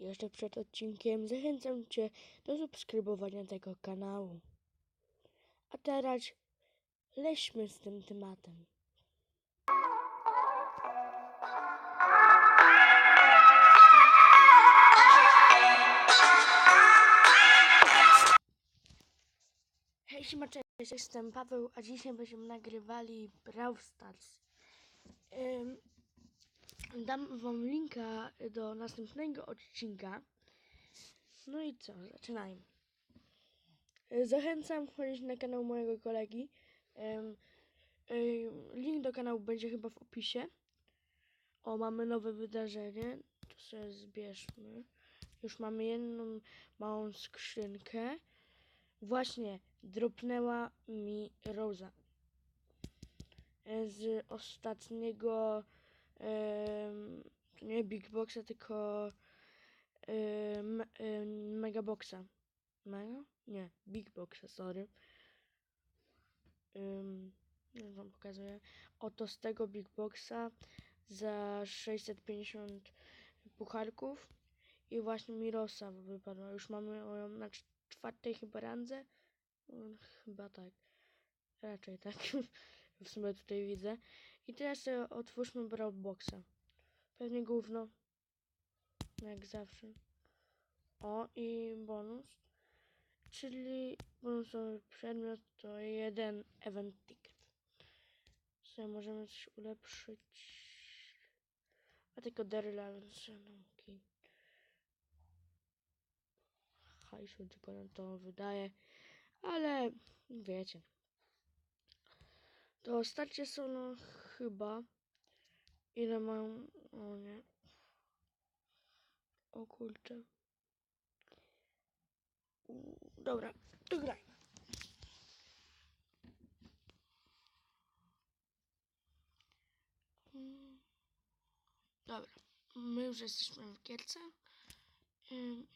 jeszcze przed odcinkiem zachęcam Cię do subskrybowania tego kanału. A teraz lećmy z tym tematem. Hej, siema, jestem Paweł, a dzisiaj będziemy nagrywali Brawl Stars. Dam wam linka do następnego odcinka. No i co, zaczynajmy. Zachęcam chodzić na kanał mojego kolegi. Link do kanału będzie chyba w opisie. O, mamy nowe wydarzenie. To sobie zbierzmy. Już mamy jedną małą skrzynkę. Właśnie dropnęła mi Rosa. E, Z ostatniego to nie Big Boxa, tylko em, Mega Boxa. Mega? Nie, Big Boxa, sorry. Um, już wam pokazuję. Oto z tego Big Boxa za 650 pucharków i właśnie mi Rosa wypadła. Już mamy ją na cz- czwartej chyba randze. Mm, Chyba tak. Raczej tak. w sumie tutaj widzę. I teraz otwórzmy Brawlboxa. Pewnie gówno. Jak zawsze. O, i bonus. Czyli bonusowy przedmiot to jeden event ticket. Sobie możemy coś ulepszyć. A tylko Daryla Lansanowki. Hajsu tylko nam to wydaje. Ale wiecie. To starcie są no chyba. Ile mają. O nie. O kurczę. Dobra, to grajmy. Dobra, my już jesteśmy w gierce.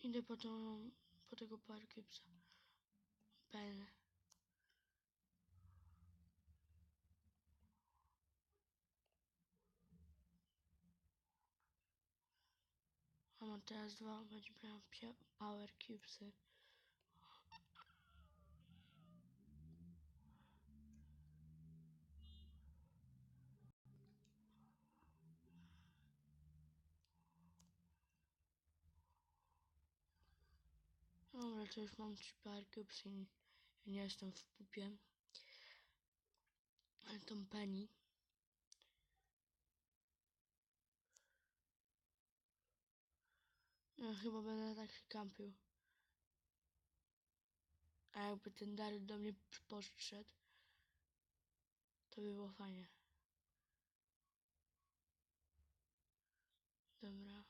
Idę po, tą, po tego parkipsa. Pełne. Teraz dwa, będzie miał pia- power cubesy. Dobra, to już mam trzy power cubesy i nie jestem w pupie. Tą Penny. Ja chyba będę tak się kampił. A jakby ten Daryl do mnie podszedł, to by było fajnie. Dobra.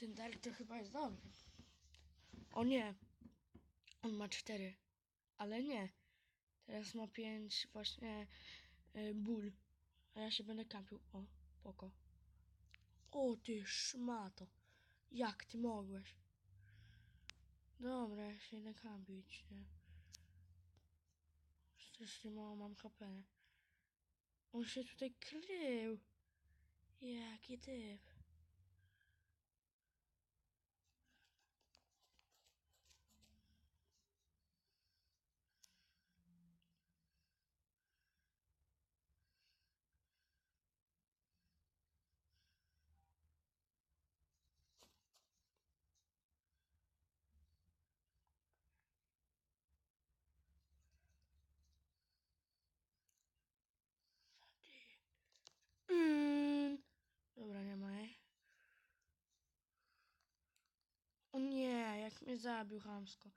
Ten Daryl to chyba jest dobry. O nie. On ma cztery. Ale nie. Teraz ma pięć właśnie y, ból. A ja się będę kampił. O, poko. O ty szmato. Jak ty mogłeś? Dobra, ja się idę kampić, nie? Strasznie mało mam HP. On się tutaj krył. Jaki typ. Mm. Dobra, nie ma jej. O nie, jak mnie zabił chamsko.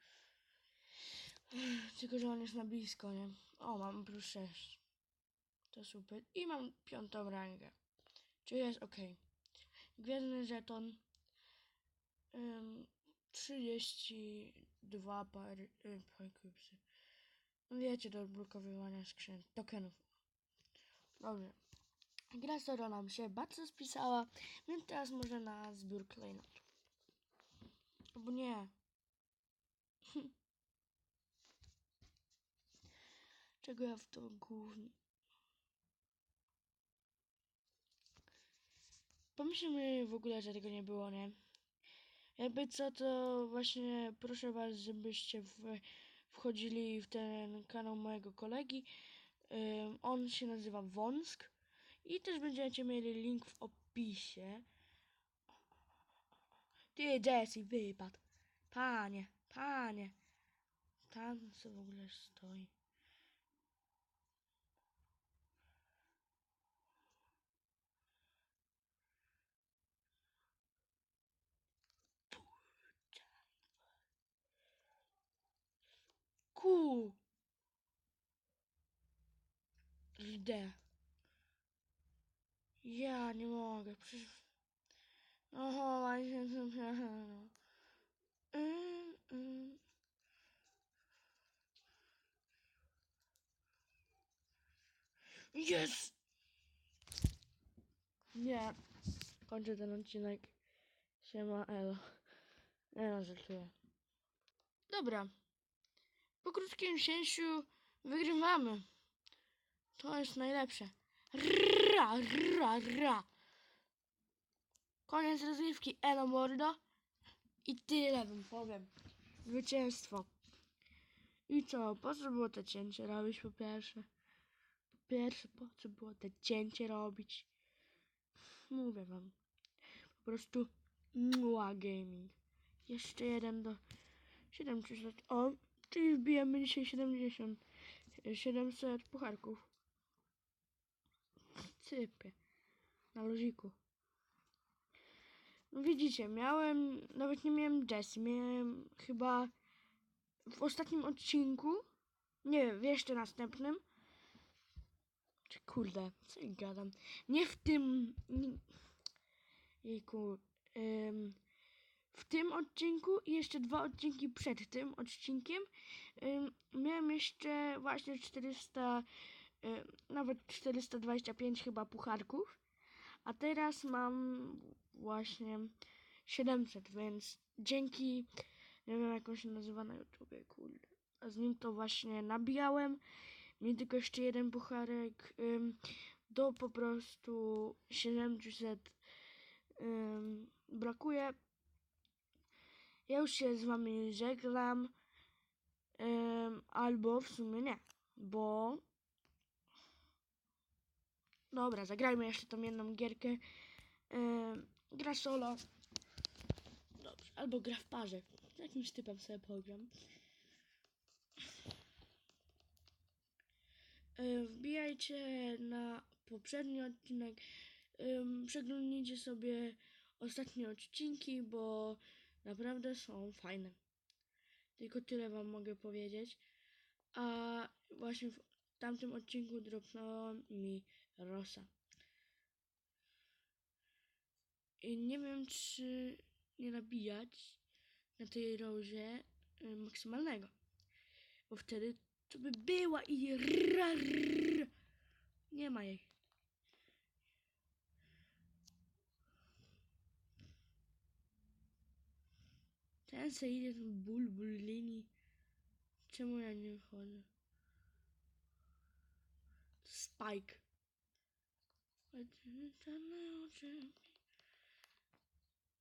Tylko, że on jest na blisko, nie? O, mam plus 6. To super. I mam piątą rangę. Czyli jest ok. Gwiezdny żeton. Ym, 32 par, y, parkupsy. No wiecie, do odblokowywania skrzyn. Tokenów. Dobrze. Gra Soro nam się bardzo spisała, więc teraz może na zbiór klejnotów. Albo nie. Czego ja w to głównie... Pomyślmy w ogóle, że tego nie było, nie? Jakby co, to właśnie proszę was, żebyście w, wchodzili w ten kanał mojego kolegi. Ym, on się nazywa Wąsk. I też będziecie mieli link w opisie. Ty, Jesse, wypadł. Panie, panie. Tam co w ogóle stoi. Ku. Idę. Ja nie mogę. Przecież... Oho, właśnie no. Mm, mm. Jest! Nie. Kończę ten odcinek. Siema, elo. Nie no, żartuję. Dobra. Po krótkim sięciu wygrywamy. To jest najlepsze. Ra, ra, ra. Koniec rozgrywki, elo mordo. I tyle wam powiem. Zwycięstwo. I co, po co było te cięcie robić po pierwsze? Po pierwsze, po co było te cięcie robić? Mówię wam. Po prostu mua gaming. Jeszcze jeden do 700. O, czyli wbijemy dzisiaj 70. 700 pucharków. Sypie. Na luziku. No widzicie, miałem, nawet nie miałem Jessie, miałem chyba w ostatnim odcinku, nie wiem, jeszcze następnym, czy kurde, co gadam, nie w tym, nie, jejku, ym, w tym odcinku i jeszcze dwa odcinki przed tym odcinkiem ym, miałem jeszcze właśnie 400, ym, nawet 425 chyba pucharków, a teraz mam właśnie 700, więc dzięki, nie wiem jak on się nazywa na YouTubie, kurde. A z nim to właśnie nabijałem. Mi tylko jeszcze jeden pucharek ym, do po prostu 700 ym, brakuje. Ja już się z wami żegnam. Ym, albo w sumie nie, bo Dobra, zagrajmy jeszcze tą jedną gierkę. Ym, gra solo. Dobrze, albo gra w parze. Z jakimś typem sobie pogram. Wbijajcie na poprzedni odcinek. Przeglądnijcie sobie ostatnie odcinki, bo naprawdę są fajne. Tylko tyle wam mogę powiedzieć. A właśnie w tamtym odcinku dropnęła mi Rosa. I nie wiem, czy nie nabijać na tej rozie y, maksymalnego. Bo wtedy to by była i ra. Nie ma jej. Ten se idzie ten ból, ból linii. Czemu ja nie chodzę? Spike.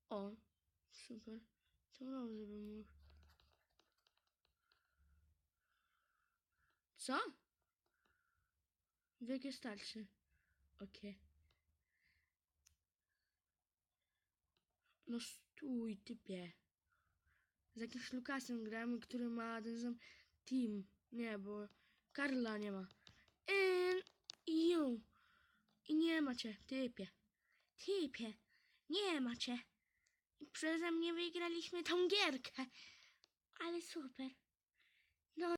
O, super. Co dobrze bym mógł. Co? Wiek jest starszy. Okej. No stój, typie. Z jakimś Lukasem gramy, który ma ten sam team. Nie, bo Karla nie ma. Ym, ju. I nie macie, typie. Typie, nie macie. I przeze mnie wygraliśmy tą gierkę. Ale super.